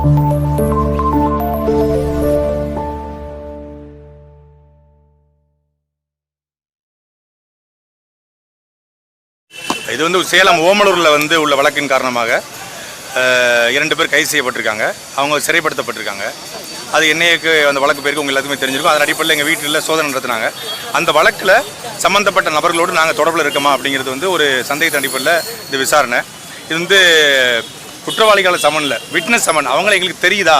இது வந்து சேலம் ஓமலூரில் வந்து உள்ள வழக்கின் காரணமாக இரண்டு பேர் கைது செய்யப்பட்டிருக்காங்க. அவங்க சிறைப்படுத்தப்பட்டிருக்காங்க. அது என்னைக்கு அந்த வழக்கு பேருக்கு உங்கள் எல்லாத்துக்குமே தெரிஞ்சிருக்கும். அதன் அடிப்படையில் எங்கள் வீட்டில் சோதனை நடத்தினாங்க. அந்த வழக்கில் சம்மந்தப்பட்ட நபர்களோடு நாங்கள் தொடர்பில் இருக்கோமா அப்படிங்கிறது வந்து ஒரு சந்தேகத்தின் அடிப்படையில் இந்த விசாரணை. இது வந்து குற்றவாளிகளை சமன் இல்லை. Witness summon. அவங்கள எங்களுக்கு தெரியுதா?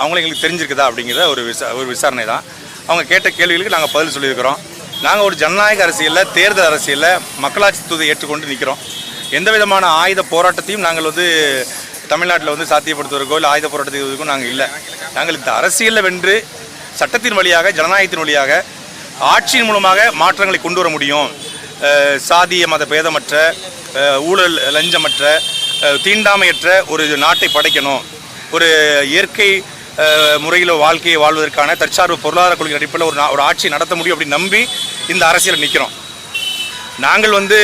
அவங்கள எங்களுக்கு தெரிஞ்சிருக்குதா அப்படிங்கிறத ஒரு விசா ஒரு விசாரணை தான். அவங்க கேட்ட கேள்விகளுக்கு நாங்கள் பதில் சொல்லியிருக்கிறோம். நாங்கள் ஒரு ஜனநாயக அரசியலில் தேர்தல் அரசியலில் மக்களாட்சி தூதை ஏற்றுக்கொண்டு நிற்கிறோம் எந்த விதமான ஆயுத போராட்டத்தையும் நாங்கள் வந்து தமிழ்நாட்டில் வந்து சாத்தியப்படுத்துவதற்கோ இல்லை ஆயுத போராட்டத்தை நாங்கள் இல்லை. நாங்கள் இந்த அரசியலில் வென்று சட்டத்தின் வழியாக ஜனநாயகத்தின் வழியாக ஆட்சியின் மூலமாக மாற்றங்களை கொண்டு வர முடியும். சாதிய மத பேதமற்ற ஊழல் லஞ்சமற்ற தீண்டாமையற்ற ஒரு நாட்டை படைக்கணும். ஒரு இயற்கை முறையில் வாழ்க்கையை வாழ்வதற்கான தற்சார்பு பொருளாதார கொள்கை அடிப்படையில் ஒரு நா- ஒரு ஆட்சி நடத்த முடியும் அப்படின்னு நம்பி இந்த அரசியல் நிற்கிறோம் நாங்கள் வந்து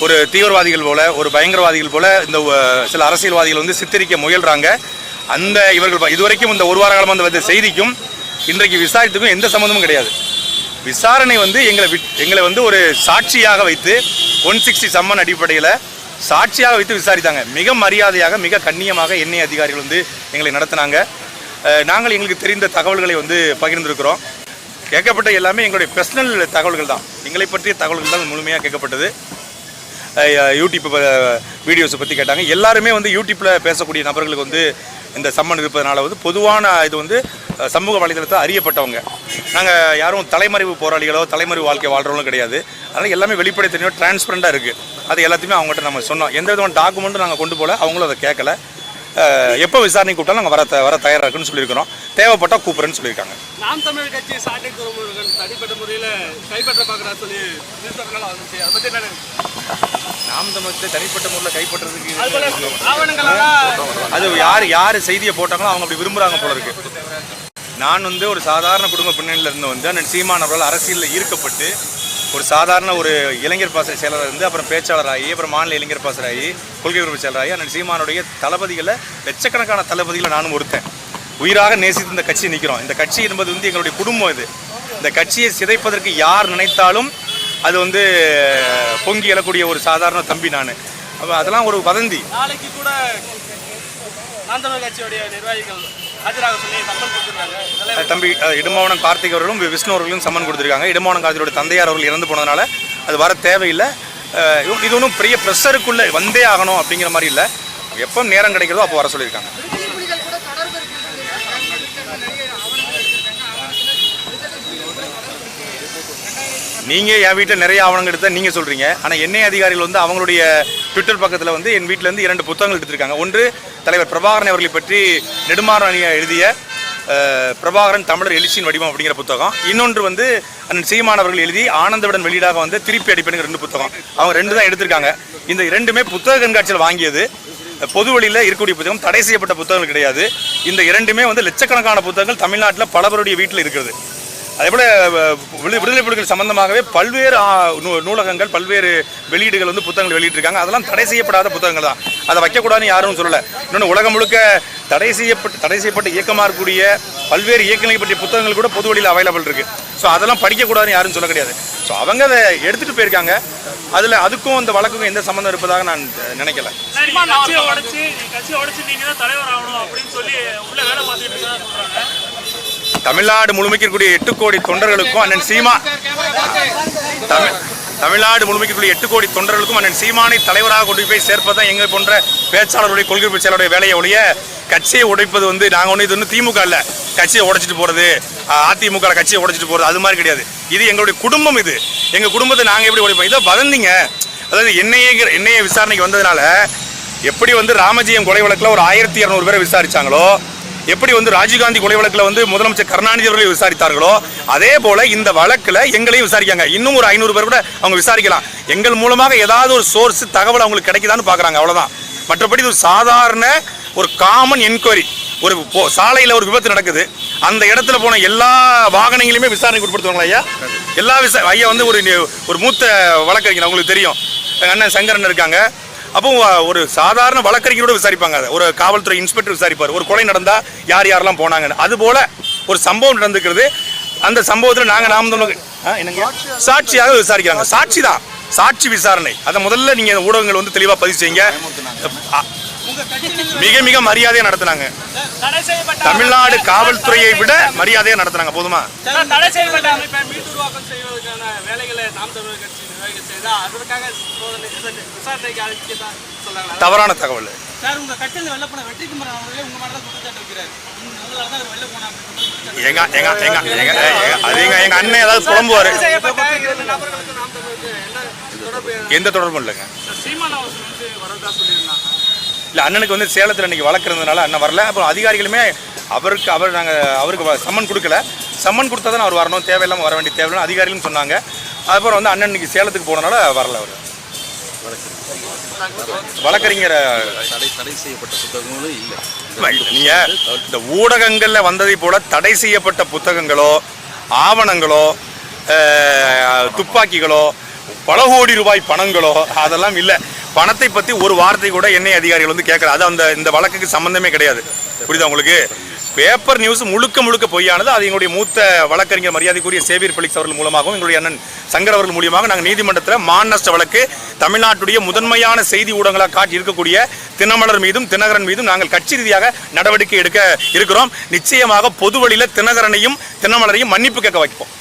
ஒரு தீவிரவாதிகள் போல ஒரு பயங்கரவாதிகள் போல இந்த சில அரசியல்வாதிகள் வந்து சித்தரிக்க முயல்றாங்க. அந்த இவர்கள் இதுவரைக்கும் இந்த ஒரு வார காலமாக அந்த வந்த செய்திக்கும் இன்றைக்கு விசாரித்துக்கும் எந்த சம்மந்தமும் கிடையாது. விசாரணை வந்து எங்களை விட் எங்களை வந்து ஒரு சாட்சியாக வைத்து ஒன் சிக்ஸ்டி சம்மன் அடிப்படையில் சாட்சியாக வைத்து விசாரித்தாங்க. மிக மரியாதையாக மிக கண்ணியமாக எண்ணெய் அதிகாரிகள் வந்து எங்களை நடத்தினாங்க. நாங்கள் எங்களுக்கு தெரிந்த தகவல்களை வந்து பகிர்ந்திருக்கிறோம். கேட்கப்பட்ட எல்லாமே எங்களுடைய பர்சனல் தகவல்கள் தான். எங்களை பற்றிய தகவல்கள் தான் முழுமையாக கேட்கப்பட்டது. யூடியூப் வீடியோஸை பற்றி கேட்டாங்க. எல்லாருமே வந்து யூடியூப்பில் பேசக்கூடிய நபர்களுக்கு வந்து இந்த சம்மன் இருப்பதனால வந்து பொதுவான இது வந்து சமூக வலைதளத்தில் அறியப்பட்டவங்க. நாங்கள் யாரும் தலைமறைவு போராளிகளோ தலைமறைவு வாழ்க்கை வாழ்கிறவங்களும் கிடையாது. அதனால் எல்லாமே வெளிப்படைத்தன்மையோ டிரான்ஸ்பரண்டாக இருக்குது அது எல்லாத்தையுமே அவங்ககிட்ட நம்ம சொன்னோம். எந்த விதமான டாக்குமெண்ட்டும் நாங்கள் கொண்டு போகல அவங்களும் அதை கேட்கல. எப்போ விசாரணை கூப்பிட்டாலும் நாங்கள் வர த- வர தயாராக இருக்குன்னு சொல்லியிருக்கிறோம். தேவைப்பட்டால் கூப்பிட்றேன்னு சொல்லியிருக்காங்க. நாம் தமிழ் கட்சி சாட்டை துறைமுருகன் தனிப்பட்ட முறையில் கைப்பற்ற பார்க்குறா சொல்லி நியூஸ்பேப்பர்லாம் வந்துச்சு அதை பற்றி என்ன நாம் தமிழத்தை தனிப்பட்ட முறையில் கைப்பற்றுறதுக்கு அது யார் யார் செய்தியை போட்டாங்களோ அவங்க அப்படி விரும்புகிறாங்க போல இருக்கு. நான் வந்து ஒரு சாதாரண குடும்ப பின்னணியிலிருந்து வந்து அந்த சீமான் அவர்கள் அரசியலில் ஈர்க்கப்பட்டு ஒரு சாதாரண ஒரு இளைஞர் பாசறை செயலராக இருந்து அப்புறம் பேச்சாளராகி அப்புறம் மாநில இளைஞர் பாசராகி கொள்கை உறுப்பு செயலராகி அண்ணன் சீமானுடைய தளபதிகளை லட்சக்கணக்கான தளபதிகளை நானும் ஒருத்தன். உயிராக நேசித்து இந்த கட்சி நிற்கிறோம். இந்த கட்சி என்பது வந்து எங்களுடைய குடும்பம் இது இந்த கட்சியை சிதைப்பதற்கு யார் நினைத்தாலும் அது வந்து பொங்கி எழக்கூடிய ஒரு சாதாரண தம்பி நான். அப்போ அதெல்லாம் ஒரு வதந்தி. நாளைக்கு கூட கட்சியுடைய நிர்வாகிகள் ஆஜராக சொல்லி கொடுத்துருக்காங்க. தம்பி அஹ், கார்த்திக் அவர்களும் விஷ்ணு அவர்களும் சம்மன் கொடுத்துருக்காங்க. இடும்பாவனம் கார்த்திகோட தந்தையார் அவர்கள் இறந்து போனதுனால அது வர தேவையில்லை. இது- இது ஒன்றும் பெரிய ப்ரெஷருக்குள்ளே வந்தே ஆகணும் அப்படிங்கிற மாதிரி இல்லை. எப்போ நேரம் கிடைக்கிறதோ அப்போ வர சொல்லியிருக்காங்க புலிகள் கூட தொடர்பு நீங்கள் என் வீட்டில் நிறைய ஆவணங்கள் எடுத்தால் நீங்கள் சொல்கிறீங்க ஆனால் எண்ணெய் அதிகாரிகள் வந்து அவங்களுடைய ட்விட்டர் பக்கத்தில் வந்து என் வீட்டிலேருந்து இரண்டு புத்தகங்கள் எடுத்திருக்காங்க. ஒன்று தலைவர் பிரபாகரன் அவர்களை பற்றி நெடுமாறன் அணியா எழுதிய பிரபாகரன் தமிழர் எழுச்சியின் வடிவம் அப்படிங்கிற புத்தகம். இன்னொன்று வந்து அண்ணன் சீமானவர்கள் எழுதி ஆனந்தவுடன் வெளியீடாக வந்து திருப்பி அடிப்பேனுங்கிற ரெண்டு புத்தகம். அவங்க ரெண்டு தான் எடுத்திருக்காங்க. இந்த இரண்டுமே புத்தக கண்காட்சியில் வாங்கியது. பொது வழியில் இருக்கக்கூடிய புத்தகம் தடை செய்யப்பட்ட புத்தகங்கள் கிடையாது. இந்த இரண்டுமே வந்து லட்சக்கணக்கான புத்தகங்கள் தமிழ்நாட்டில் பலவருடைய வீட்டில் இருக்கிறது. அதேபோல் விடு விடுதலை புலிகள் சம்பந்தமாகவே பல்வேறு நூலகங்கள் பல்வேறு வெளியீடுகள் வந்து புத்தகங்கள் வெளியிட்டிருக்காங்க. அதெல்லாம் தடை செய்யப்படாத புத்தகங்கள் தான். அதை வைக்கக்கூடாதுன்னு யாரும் சொல்லலை. இன்னொன்று உலகம் முழுக்க தடை செய்யப்பட்டு தடை செய்யப்பட்ட இயக்கமாக இருக்கக்கூடிய பல்வேறு இயக்கங்களை பற்றிய புத்தகங்கள் கூட பொது வழியில் அவைலபிள் இருக்குது ஸோ அதெல்லாம் படிக்கக்கூடாதுன்னு யாரும் சொல்ல கிடையாது. ஸோ அவங்க அதை எடுத்துகிட்டு போயிருக்காங்க. அதில் அதுக்கும் இந்த வழக்குக்கும் எந்த சம்மந்தம் இருப்பதாக நான் நினைக்கல. நீங்க கட்சியை உடைச்சு நீங்க கட்சியை உடைச்சு நீங்க தான் தலைவர் ஆகணும் அப்படின்னு சொல்லி உள்ள வேலை பார்த்துட்டு தமிழ்நாடு முழுமைக்கு இருக்கக்கூடிய எட்டு கோடி தொண்டர்களுக்கும் அண்ணன் சீமா தமிழ் தமிழ்நாடு முழுமைக்கக்கூடிய எட்டு கோடி தொண்டர்களுக்கும் அண்ணன் சீமானை தலைவராக கொண்டு போய் சேர்ப்பது தான் எங்கள் போன்ற பேச்சாளருடைய கொள்கை பேச்சாளருடைய வேலையை ஒழிய கட்சியை உடைப்பது வந்து நாங்கள் ஒன்று இது ஒன்று திமுக இல்லை. கட்சியை உடைச்சிட்டு போகிறது அதிமுக கட்சியை உடைச்சிட்டு போகிறது அது மாதிரி கிடையாது. இது எங்களுடைய குடும்பம் இது. எங்கள் குடும்பத்தை நாங்கள் எப்படி உடைப்போம்? இதை வதந்திங்க. அதாவது என்னையே என்னைய விசாரணைக்கு வந்ததுனால எப்படி வந்து ராமஜெயம் கொலை வழக்கில் ஒரு ஆயிரத்தி இரநூறு பேரை விசாரிச்சாங்களோ எப்படி வந்து ராஜீவ்காந்தி கொலை வழக்கில் வந்து முதலமைச்சர் கருணாநிதி அவர்களை விசாரித்தார்களோ அதே போல இந்த வழக்கில் எங்களையும் விசாரிக்காங்க. இன்னும் ஒரு ஐநூறு பேர் கூட அவங்க விசாரிக்கலாம். எங்கள் மூலமாக ஏதாவது ஒரு சோர்ஸ் தகவல் அவங்களுக்கு கிடைக்குதான்னு பார்க்குறாங்க. அவ்வளோதான் மற்றபடி இது ஒரு சாதாரண ஒரு காமன் என்கொயரி ஒரு போ- சாலையில் ஒரு விபத்து நடக்குது. அந்த இடத்துல போன எல்லா வாகனங்களையுமே விசாரணைக்கு உட்படுத்துவாங்களா ஐயா? எல்லா விசா ஐயா வந்து ஒரு ஒரு மூத்த வழக்கறிஞர் அவங்களுக்கு தெரியும். அண்ணன் சங்கரன் இருக்காங்க. அப்போ ஒரு சாதாரண வழக்கறிஞரோட விசாரிப்பாங்க அதை. ஒரு காவல்துறை இன்ஸ்பெக்டர் விசாரிப்பார். ஒரு கொலை நடந்தா யார் யாரெல்லாம் போனாங்கன்னு. அது போல ஒரு சம்பவம் நடந்துக்கிறது. அந்த சம்பவத்தில் நாங்கள் நாம் என்னங்க? சாட்சியாக விசாரிக்கிறாங்க. சாட்சி தான். சாட்சி விசாரணை. அதை முதல்ல நீங்க ஊடகங்கள் வந்து தெளிவாக பதிவு செய்யுங்க. மிக மிக மரியாதையாக நடத்துனாங்க. தமிழ்நாடு காவல்துறையை விட மரியாதையாக நடத்துனாங்க போதுமா? தவறான தகவல். எங்க எங்க எங்க எங்க எங்க- அது எங்க எங்க அண்ணன் ஏதாவது புலம்புவாரு? எந்த தொடர்பும் இல்லைங்க சீமான் அவர்கள் வந்து வரதா சொல்லியிருந்தாங்க இல்லை அண்ணனுக்கு வந்து சேலத்தில் இன்னைக்கு வளர்க்குறதுனால அண்ணன் வரல. அப்புறம் அதிகாரிகளுமே அவருக்கு அவர் நாங்கள் அவருக்கு சம்மன் கொடுக்கல. சம்மன் கொடுத்தா தான் அவர் வரணும். தேவையில்லாமல் வர வேண்டிய தேவையில்லை. அதிகாரிகளும் சொன்னாங்க. அப்புறம் வந்து அண்ணன் இன்னைக்கு சேலத்துக்கு போனனால வரல அவர். வழக்கறிஞர் தடை தடை செய்யப்பட்ட புத்தகங்களும் இல்லை. நீங்க இந்த ஊடகங்கள்ல வந்ததை போல தடை செய்யப்பட்ட புத்தகங்களோ ஆவணங்களோ துப்பாக்கிகளோ பல கோடி ரூபாய் பணங்களோ அதெல்லாம் இல்லை. பணத்தை பத்தி ஒரு வார்த்தை கூட எண்ணெய் அதிகாரிகள் வந்து கேட்கல. அது அந்த இந்த வழக்குக்கு சம்பந்தமே கிடையாது. புரியுதா உங்களுக்கு? பேப்பர் நியூஸ் முழுக்க முழுக்க பொய்யானது அது எங்களுடைய மூத்த வழக்கறிஞர் மரியாதைக்குரிய சேவியர் பெலிக்ஸ் அவர்கள் மூலமாகவும் எங்களுடைய அண்ணன் சங்கர் அவர்கள் மூலியமாக நாங்கள் நீதிமன்றத்தில் மான் வழக்கு தமிழ்நாட்டுடைய முதன்மையான செய்தி ஊடகங்களாக காட்டி இருக்கக்கூடிய தினமலர் மீதும் தினகரன் மீதும் நாங்கள் கட்சி ரீதியாக நடவடிக்கை எடுக்க இருக்கிறோம். நிச்சயமாக பொது வழியில் தினகரனையும் தினமலரையும் மன்னிப்பு கேட்க வைப்போம்.